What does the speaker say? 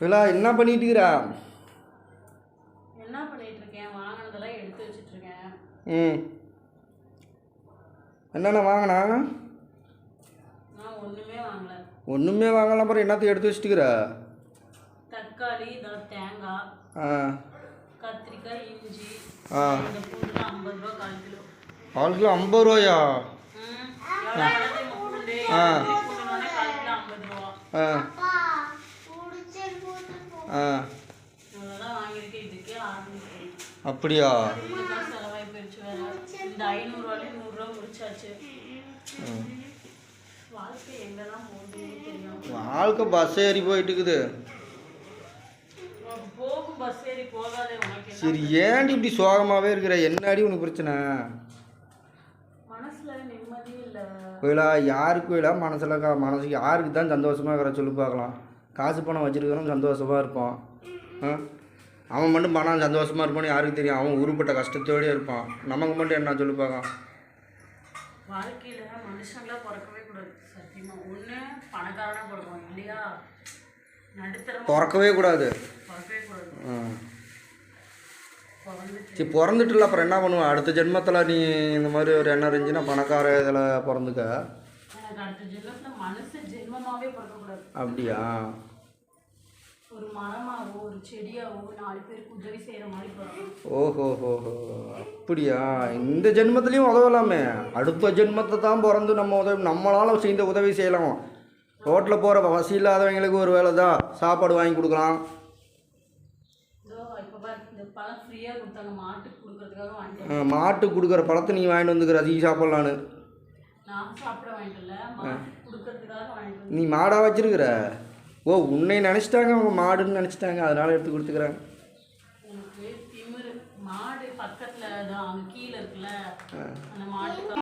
விழா என்ன பண்ணிட்டு இருக்கிறா என்ன பண்ணிட்டு இருக்கேன் வாங்கினதெல்லாம் எடுத்து வச்சிட்டு இருக்கேன் ம். என்னென்ன வாங்கினா? நான் ஒண்ணுமே வாங்கல. ஒன்றுமே வாங்கலாம் அப்புறம் என்னத்தை எடுத்து வச்சுட்டுக்கிற? தக்காளி இதெல்லாம் தேங்காய் ஆ. கத்திரிக்காய் இஞ்சி ஆ. இந்த ஐம்பது ரூபா கால் கிலோ. கால் கிலோ ஐம்பது ரூபாயா? ம், எவ்வளோ விலை தெரியுமா பூண்டு? ஆ. இட்லி பூண்டுனோடனே கால் கிலோ ஐம்பது ரூபா. ஆ. முடிச்சாச்சு. ம். வாழ்க்கை பஸ் ஏறி போயிட்டு இருக்குது சரி ஏன்டி இப்படி சோகமாகவே இருக்கிற? என்னடி உனக்கு பிரச்சனை? கோயிலா யாருக்கு கோயிலா? மனசில் மனசுக்கு யாருக்கு தான் சந்தோஷமாக இருக்கிற? சொல்லி பார்க்கலாம். காசு பணம் வச்சிருக்கிறவன் சந்தோஷமாக இருப்பான். அவன் மட்டும் பணம் சந்தோஷமாக இருப்பான்னு யாருக்கு தெரியும்? அவன் உருப்பட்ட கஷ்டத்தோடயே இருப்பான். நமக்கு மட்டும் என்ன சொல்லி பார்க்கலாம்? வாழ்க்கையில மனுஷங்களா பிறக்கவே கூடாது சத்தியமா. ஒண்ணு பணக்காரனா பிறக்கணும் இல்லையா? நடுத்தரமா பிறக்கவே கூடாது. பிறக்கவே கூடாது. சரி பிறந்துட்டுல அப்புறம் என்ன பண்ணுவேன் அடுத்த ஜென்மத்தில் நீ இந்த மாதிரி ஒரு எண்ணம் இருந்துச்சுன்னா பணக்கார இதில் பிறந்துக்க. எனக்கு அடுத்த ஜென்மத்துல மனசு ஜென்மமாவே பிறக்கக்கூடாது. அப்படியா? ஒரு மரமாவோ ஒரு செடியாவோ நாலு பேருக்கு உதவி செய்யற மாதிரி ஓஹோ ஹோஹோ அப்படியா? இந்த ஜென்மத்துலேயும் உதவலாமே. அடுத்த ஜென்மத்தை தான் பிறந்து நம்ம உதவி நம்மளால் செய்த உதவி செய்யலாம். ரோட்டில் போகிற வசதி இல்லாதவங்களுக்கு ஒரு வேலை தான் சாப்பாடு வாங்கி கொடுக்கலாம். மாட்டுக்கு கொடுக்குற பழத்தை நீ வாங்கிட்டு வந்துக்கிற அதிகம் சாப்பிட்லான்னு. நீ மாடாக வச்சிருக்கிற. ஓ உன்னை நினச்சிட்டாங்க அவங்க மாடுன்னு நினச்சிட்டாங்க. அதனால் எடுத்து திமிரு. மாடு பக்கத்துல கீழே இருக்குல்ல. அந்த மாட்டுக்கு